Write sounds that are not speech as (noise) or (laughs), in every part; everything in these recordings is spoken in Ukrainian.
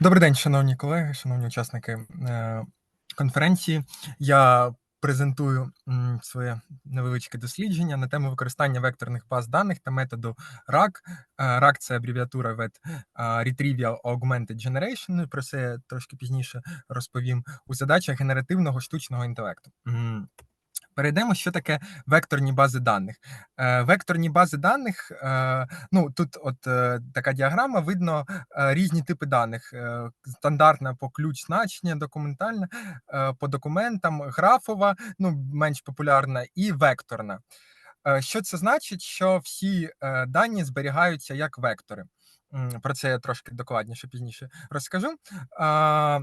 Добрий день, шановні колеги, шановні учасники е, конференції. Я презентую своє невеличке дослідження на тему використання векторних баз даних та методу RAG. Е, RAG – це абревіатура від е, Retrieval Augmented Generation. Ну, Про це я трошки пізніше розповім у задачах генеративного штучного інтелекту. Перейдемо, що таке векторні бази даних. Е, Векторні бази даних. е, Ну тут, от е, така діаграма, видно е, різні типи даних: Е, стандартна по ключ значення, документальна е, по документам, графова, ну менш популярна, і векторна. Е, Що це значить? Що всі е, дані зберігаються як вектори. Про це я трошки докладніше пізніше розкажу. А,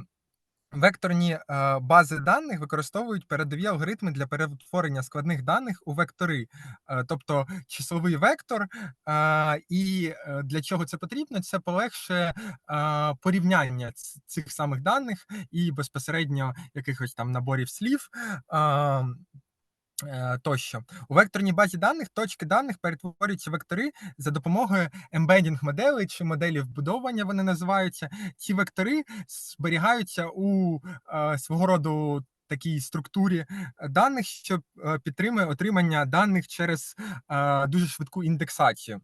Векторні е, бази даних використовують передові алгоритми для перетворення складних даних у вектори, Е, тобто числовий вектор. е, І для чого це потрібно? Це полегшує порівняння цих самих даних і безпосередньо якихось там наборів слів. Е, е, Тощо у векторній базі даних точки даних перетворюються вектори за допомогою ембедінг моделей чи моделі вбудовування. Вони називаються. Ці вектори зберігаються у е, свого роду такій структурі даних, що е, підтримує отримання даних через е, дуже швидку індексацію.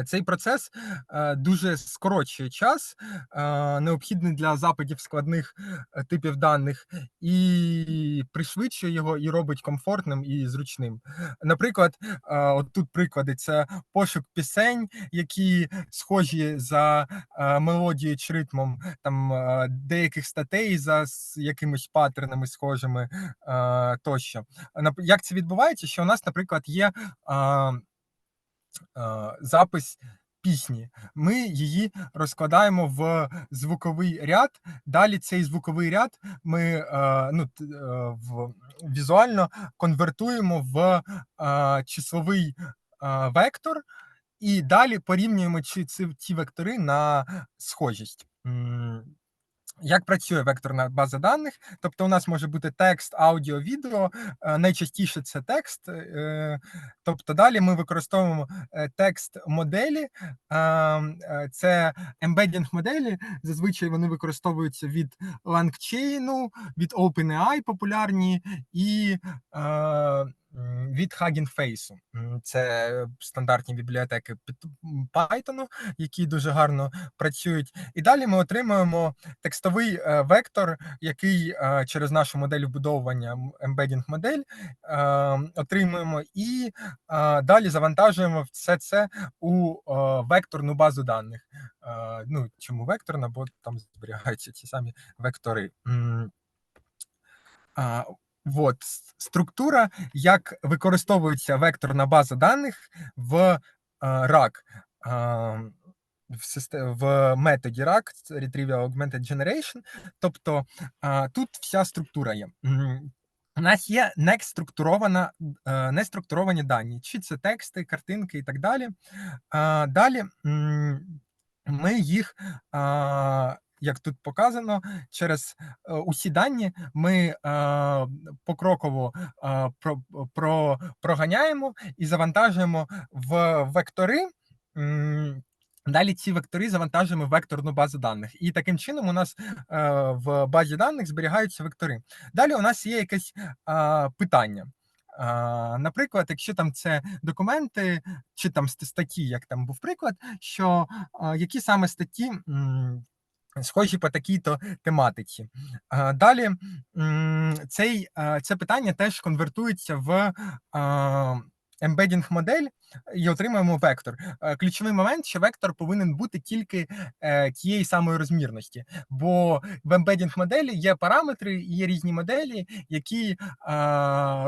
Е, Цей процес е, дуже скорочує час, е, необхідний для запитів складних типів даних, і пришвидшує його і робить комфортним і зручним. Наприклад, от тут приклади: це пошук пісень, які схожі за мелодією чи ритмом там деяких статей за якимись паттернами схожими тощо. Як це відбувається? Що у нас, наприклад, є. Е, запис пісні. Ми її розкладаємо в звуковий ряд. Далі цей звуковий ряд ми е, ну, е, візуально конвертуємо в числовий вектор, і далі порівнюємо ці, ці вектори на схожість. Як працює векторна база даних? Тобто, у нас може бути текст, аудіо, відео. е, Найчастіше це текст. е, Тобто, далі ми використовуємо е, текст моделі. Це ембедінг моделі. Зазвичай вони використовуються від LangChain, від OpenAI популярні і від Hugging Face. Це стандартні бібліотеки Python, які дуже гарно працюють. І далі ми отримуємо текстовий е, вектор, який е, через нашу модель вбудовування ембедінг модель е, отримуємо, і далі завантажуємо все це у векторну базу даних. Ну чому векторна? Бо там зберігаються ці самі вектори. Вот структура, як використовується векторна база даних в е, RAG. В, методі RAG, Retrieval Augmented Generation. Тобто тут вся структура є. У нас є неструктурована, е, неструктуровані дані, чи це тексти, картинки і так далі. Далі ми їх, як тут показано, через е, усі дані ми покроково про, про, проганяємо і завантажуємо в вектори. Далі ці вектори завантажуємо в векторну базу даних, і таким чином у нас е, в базі даних зберігаються вектори. Далі у нас є якесь а, питання. А, Наприклад, якщо там це документи чи там статті, як там був приклад, що а, які саме статті схожі по такій-то тематиці. Далі цей, це питання теж конвертується в ембедінг модель і отримуємо вектор. Е, Ключовий момент, що вектор повинен бути тільки е, тієї самої розмірності, бо в ембедінг моделі є параметри, є різні моделі, які е,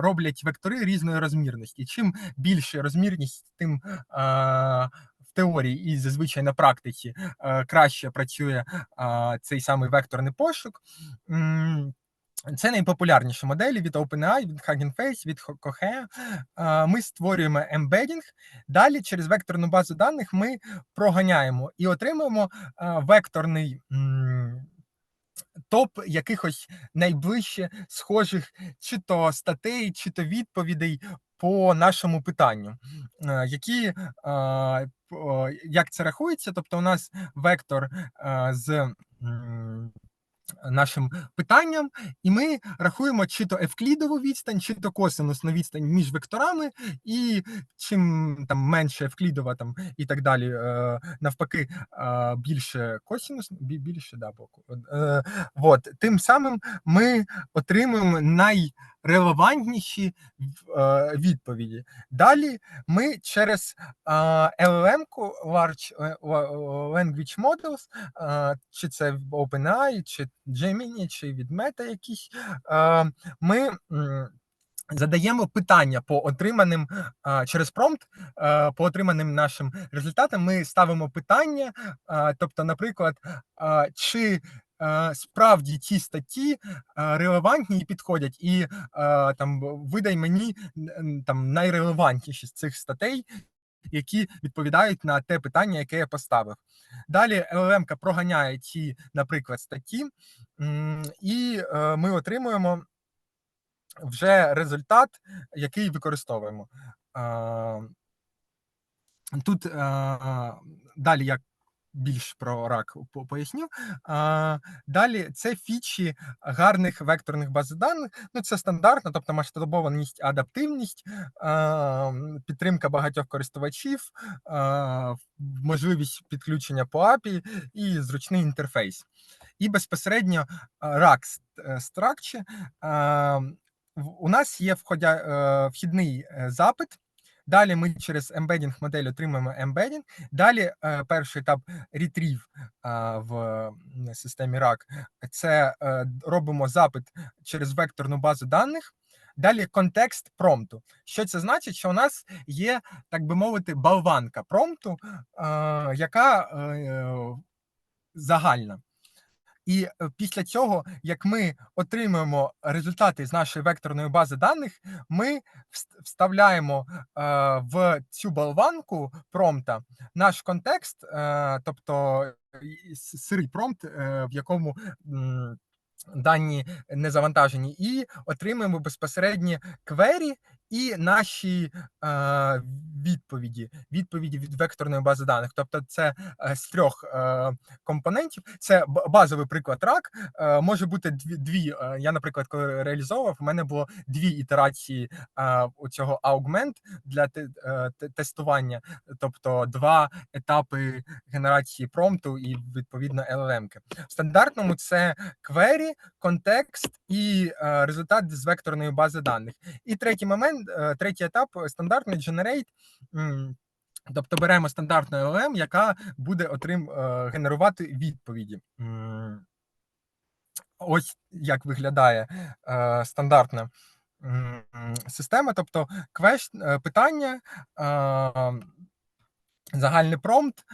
роблять вектори різної розмірності. Чим більше розмірність, тим е, теорії і зазвичай на практиці е, краще працює е, цей самий векторний пошук. Це найпопулярніші моделі від OpenAI, від Hugging Face, від Cohere. Е, Ми створюємо ембедінг. Далі через векторну базу даних ми проганяємо і отримуємо векторний. Топ якихось найближче схожих чи то статей, чи то відповідей по нашому питанню, які е, як це рахується. Тобто, у нас вектор з нашим питанням, і ми рахуємо чи то евклідову відстань, чи то косинусну відстань між векторами, і чим там менше евклідова там і так далі, е, навпаки, більше косинус, більше да, боку. Е, от, тим самим ми отримуємо найрелевантніші е, відповіді. Далі ми через LLM-ку Large е, Language Models, е, чи це OpenAI, чи Gemini, чи від Meta якісь, е, ми задаємо питання по отриманим е, через промпт, е, по отриманим нашим результатам. Ми ставимо питання, е, тобто, наприклад, е, чи е, справді ті статті е, релевантні і підходять, і е, там видай мені там найрелевантніші з цих статей, які відповідають на те питання, яке я поставив. Далі LLM проганяє ті, наприклад, статті, і е, ми отримуємо вже результат, який використовуємо. Тут далі я більш про рак по- поясню. Далі це фічі гарних векторних баз даних. Ну, це стандартно, тобто масштабованість, адаптивність, підтримка багатьох користувачів, можливість підключення по API і зручний інтерфейс. І безпосередньо а, RAG Structure. У нас є входя, е, вхідний е, запит. Далі ми через ембедінг модель отримуємо ембедінг. Далі е, перший етап retrieve в системі RAG. Це е, робимо запит через векторну базу даних. Далі контекст промпту. Що це значить? Що у нас є, так би мовити, болванка промпту, е, яка загальна. І е, після цього, як ми отримуємо результати з нашої векторної бази даних, ми вст- вставляємо е, в цю болванку промпта наш контекст, е, тобто сирий промпт, е, в якому дані не завантажені, і отримуємо безпосередні квері і наші е, відповіді, відповіді від векторної бази даних. Тобто, це е, з трьох е, компонентів. Це базовий приклад рак. Е, може бути дві. дві е, я, наприклад, коли реалізовував, у мене було дві ітерації е, у цього augment для те- е, тестування, тобто два етапи генерації промпту і відповідно LLM-ки. В стандартному це query, контекст і е, результат з векторної бази даних. І третій момент, е, третій етап е, стандартний generate. Тобто беремо стандартну LLM, яка буде отрим, генерувати відповіді. Ось як виглядає стандартна система. Тобто квест, е, питання, загальний промпт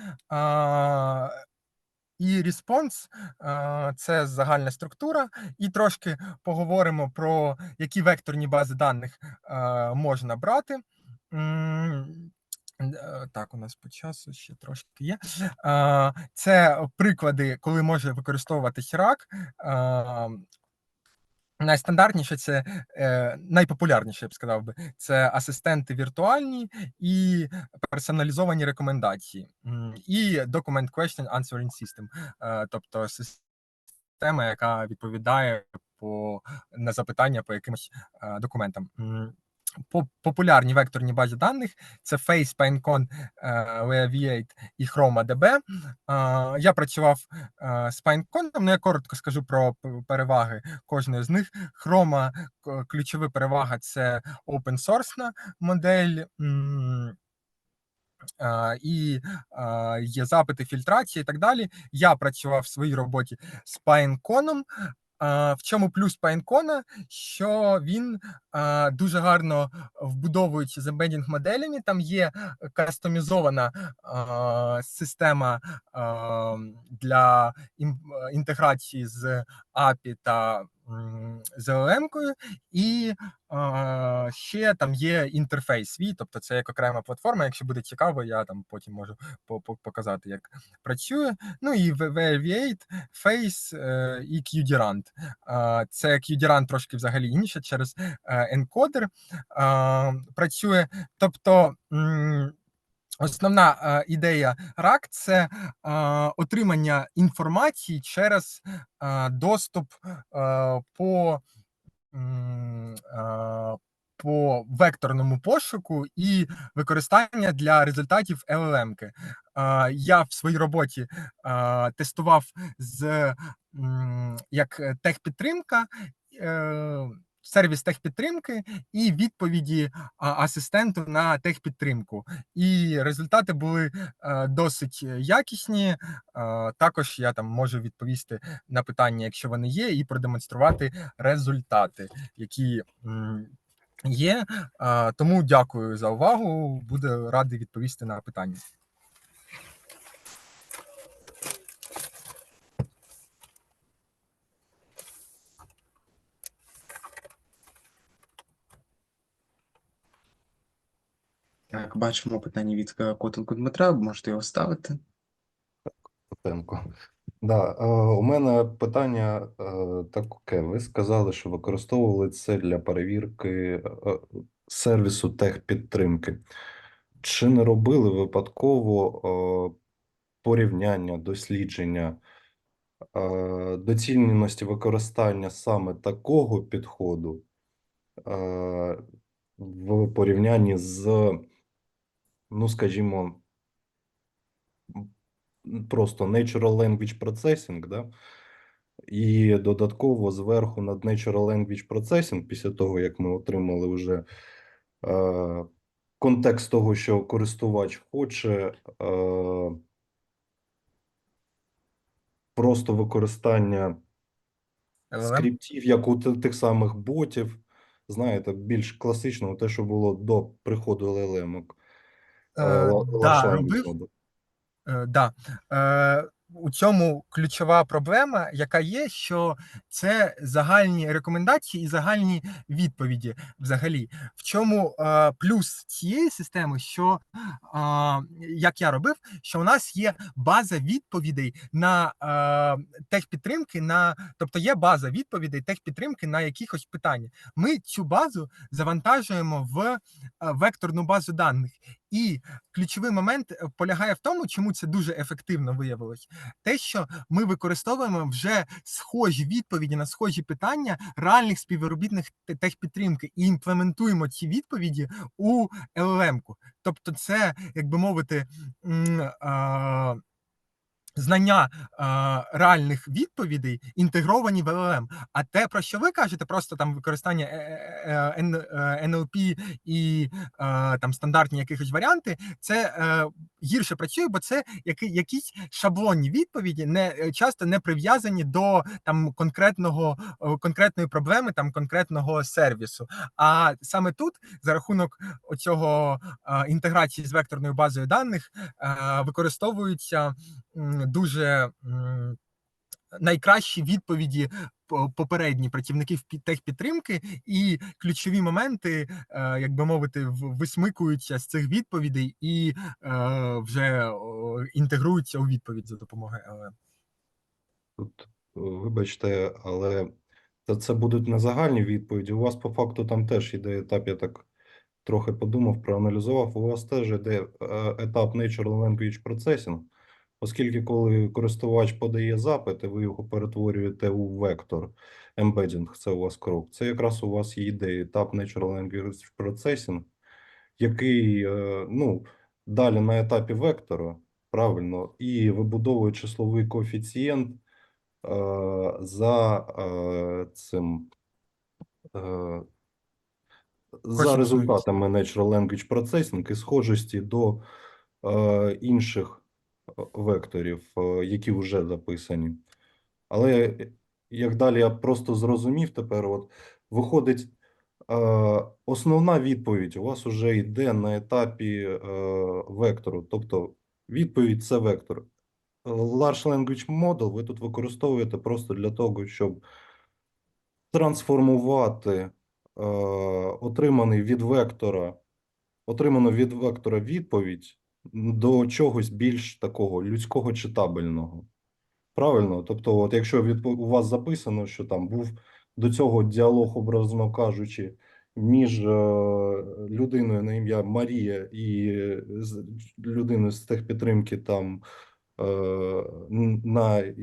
і респонс е, це загальна структура. І трошки поговоримо про які векторні бази даних е, можна брати. Е, Так, у нас по часу ще трошки є. Це приклади, коли може використовуватись рак. Найстандартніше це е, найпопулярніше, я б сказав би, це асистенти віртуальні і персоналізовані рекомендації, і Document Question Answering System, е, тобто система, яка відповідає по на запитання по якимось е, документам. Популярні векторні бази даних це Face, PineCon, е, Leaviate і ChromaDB. Е, Я працював е, з PineCon, ну я коротко скажу про переваги кожної з них. Chroma ключова перевага це open source модель. е, І е, є запити, фільтрації і так далі. Я працював в своїй роботі з PineCon. В чому плюс Пайнкона, Що він дуже гарно вбудовується з ембедінг моделями. Там є кастомізована система для інтеграції з API та м, з LLM-кою, і е, ще там є інтерфейс свій, тобто це як окрема платформа. Якщо буде цікаво, я там потім можу по- по- показати, як працює. Ну і в- V8, Face е, і QDRANT. Е, Це QDRANT трошки взагалі інше через е, енкодер е, працює. Тобто. м, Основна е, ідея RAG – це е, отримання інформації через е, доступ е, по, е, по векторному пошуку і використання для результатів LLM-ки. Е, Я в своїй роботі е, тестував з м, як техпідтримка. е, Сервіс техпідтримки і відповіді асистенту на техпідтримку. І результати були е, досить якісні. Е, також я там можу відповісти на питання, якщо вони є, і продемонструвати результати, які є. Е, тому дякую за увагу. Буду радий відповісти на питання. Так, бачимо питання від Котенко Дмитра, можете його ставити. Котенко. Да, е, у мене питання е, таке. Ви сказали, що використовували це для перевірки е, сервісу техпідтримки. Чи не робили випадково порівняння, дослідження доцільності використання саме такого підходу в порівнянні з, ну, скажімо, просто Natural Language Processing, да? І додатково зверху над Natural Language Processing, після того, як ми отримали вже е, контекст того, що користувач хоче, е, просто використання LLM? скриптів, як у тих самих ботів, знаєте, більш класичного, те, що було до приходу LLM. Е, Large да, робив. Е, да. Е, у цьому ключова проблема, яка є, що це загальні рекомендації і загальні відповіді. Взагалі, в чому е, плюс цієї системи, що е, як я робив, що у нас є база відповідей на е, техпідтримки, на тобто є база відповідей техпідтримки на якихось питання. Ми цю базу завантажуємо в е, векторну базу даних. І ключовий момент е, полягає в тому, чому це дуже ефективно виявилось, те, що ми використовуємо вже схожі відповіді на схожі питання реальних співробітних те- техпідтримки і імплементуємо ці відповіді у LLM-ку. Тобто, це, як би мовити, а, знання а, реальних відповідей інтегровані в LLM. А те, про що ви кажете, просто там використання е, е, е, Н- е, NLP і е, там стандартні якихось варіанти, це е, гірше працює, бо це які, якісь шаблонні відповіді, не е, часто не прив'язані до там конкретного е, конкретної проблеми, там конкретного сервісу. А саме тут за рахунок оцього е, інтеграції з векторною базою даних е, використовуються дуже найкращі відповіді попередні працівників пі- техпідтримки, і ключові моменти, е, як би мовити, висмикуються з цих відповідей і е, вже інтегруються у відповідь за допомогою LLM. Тут, е, вибачте, але це, будуть не загальні відповіді. У вас по факту там теж іде етап, я так трохи подумав, проаналізував. У вас теж іде етап Natural Language Processing, оскільки коли користувач подає запит, і ви його перетворюєте у вектор, embedding, це у вас крок. Це якраз у вас йде етап Natural Language Processing, який, е, ну, далі на етапі вектора, правильно, і вибудовує числовий коефіцієнт е, за е, цим за результатами Natural Language Processing і схожості до е, інших векторів, е, які вже записані. Але як далі я просто зрозумів тепер, от виходить, е, основна відповідь у вас вже йде на етапі е, вектору, тобто відповідь це вектор. Large Language Model ви тут використовуєте просто для того, щоб трансформувати отриманий від вектора, отриману від вектора відповідь до чогось більш такого людського читабельного. Правильно? Тобто, от якщо від, у вас записано, що там був до цього діалог, образно кажучи, між е, людиною на ім'я Марія і е, людиною з техпідтримки там е, на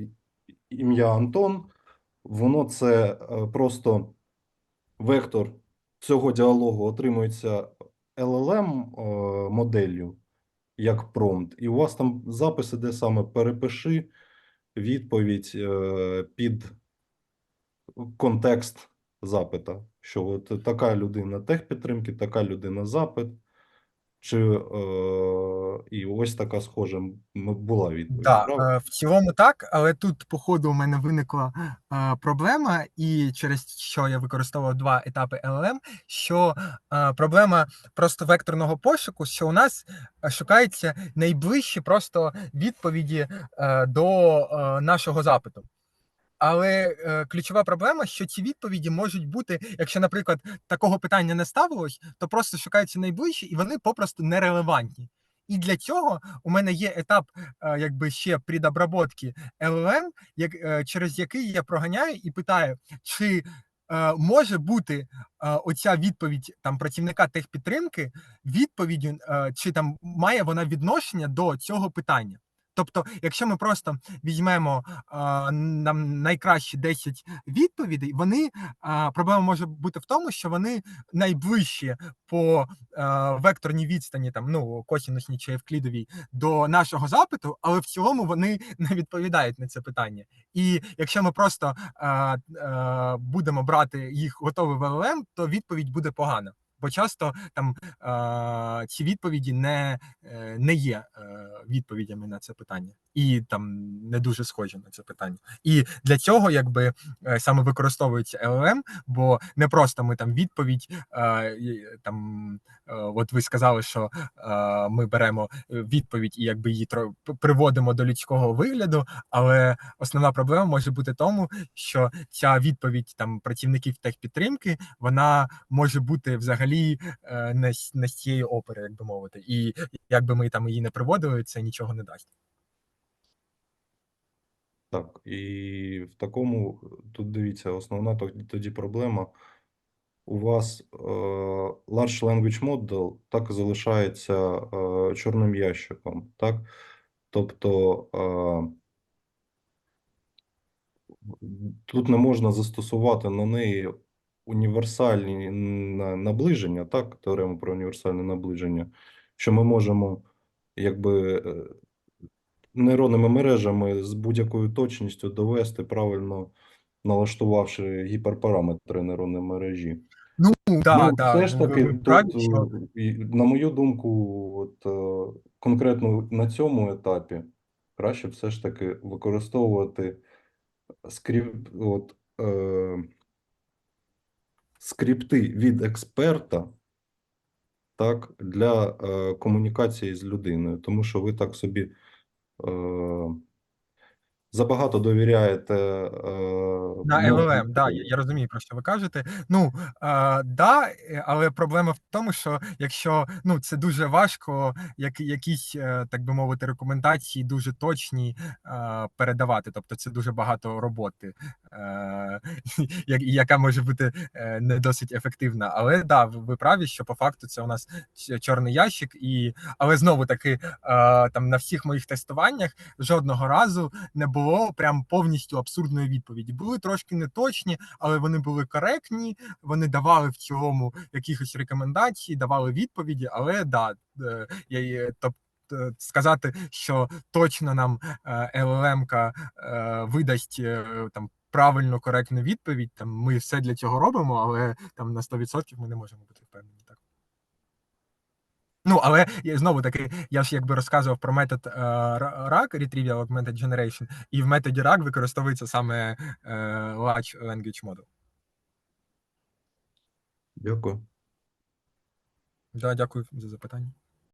ім'я Антон, воно це просто вектор цього діалогу отримується LLM моделлю як промпт, і у вас там запис іде саме перепиши відповідь е, під контекст запита, що от така людина техпідтримки, така людина запит, чи е, і ось така схожа була відповідь. Да, е, в цілому так, але тут, по ходу, у мене виникла е, проблема, і через що я використовував два етапи LLM, що е, проблема просто векторного пошуку, що у нас е, шукаються найближчі просто відповіді е, до е, нашого запиту. Але е, ключова проблема, що ці відповіді можуть бути, якщо, наприклад, такого питання не ставилось, то просто шукаються найближчі, і вони попросту нерелевантні. І для цього у мене є етап, е, якби ще предобработки LLM, як, е, через який я проганяю і питаю, чи е, може бути е, оця відповідь там працівника техпідтримки відповіддю, е, чи там має вона відношення до цього питання. Тобто, якщо ми просто візьмемо а, нам найкращі 10 відповідей, вони а, проблема може бути в тому, що вони найближчі по а, векторній відстані, там ну косінусній чи евклідовій, до нашого запиту, але в цілому вони не відповідають на це питання. І якщо ми просто а, а, будемо брати їх готовий в LLM, то відповідь буде погана. Бо часто там ці відповіді не, е, не є е, відповідями на це питання, і там не дуже схожі на це питання. І для цього якби е, саме використовується LLM, бо не просто ми там відповідь е, там. е, От ви сказали, що ми беремо відповідь і якби її приводимо до людського вигляду, але основна проблема може бути тому, що ця відповідь там працівників техпідтримки вона може бути взагалі не з цієї опери, як би мовити. І якби ми там її не приводили, це нічого не дасть. Так, і в такому тут дивіться, основна тоді проблема. У вас е, Large Language Model так залишається е, чорним ящиком, так? Тобто е, тут не можна застосувати на неї універсальні наближення, так? Теорему про універсальне наближення, що ми можемо якби е, нейронними мережами з будь-якою точністю довести правильно налаштувавши гіперпараметри нейронної мережі. Ну да, Ну, да, все ж таки, тут, що е, на мою думку, от, е, конкретно на цьому етапі краще все ж таки використовувати скрипт, от, е, скрипти від експерта так, для е, комунікації з людиною, тому що ви так собі забагато довіряєте. Е, На МЛМ. Да, я, я розумію, про що ви кажете. Ну е, да, е, але проблема в тому, що якщо ну це дуже важко, як якісь, е, так би мовити, рекомендації дуже точні е, передавати. Тобто це дуже багато роботи, е, (laughs) яка може бути е, не досить ефективна. Але да, ви праві, що по факту це у нас чорний ящик, і але знову таки е, там на всіх моїх тестуваннях жодного разу не було прям повністю абсурдної відповіді. Були трошки неточні, але вони були коректні. Вони давали в цілому якихось рекомендацій, давали відповіді. Але да, е, я тобто. Сказати, що точно нам LLM е, видасть е, там правильну коректну відповідь. Там ми все для цього робимо, але там на 100% ми не можемо бути впевнені. Так. Ну, але знову таки, я ж якби розказував про метод е, RAG, Retrieval Augmented Generation, і в методі RAG використовується саме е, Large Language Model. Дякую. Да, дякую за запитання.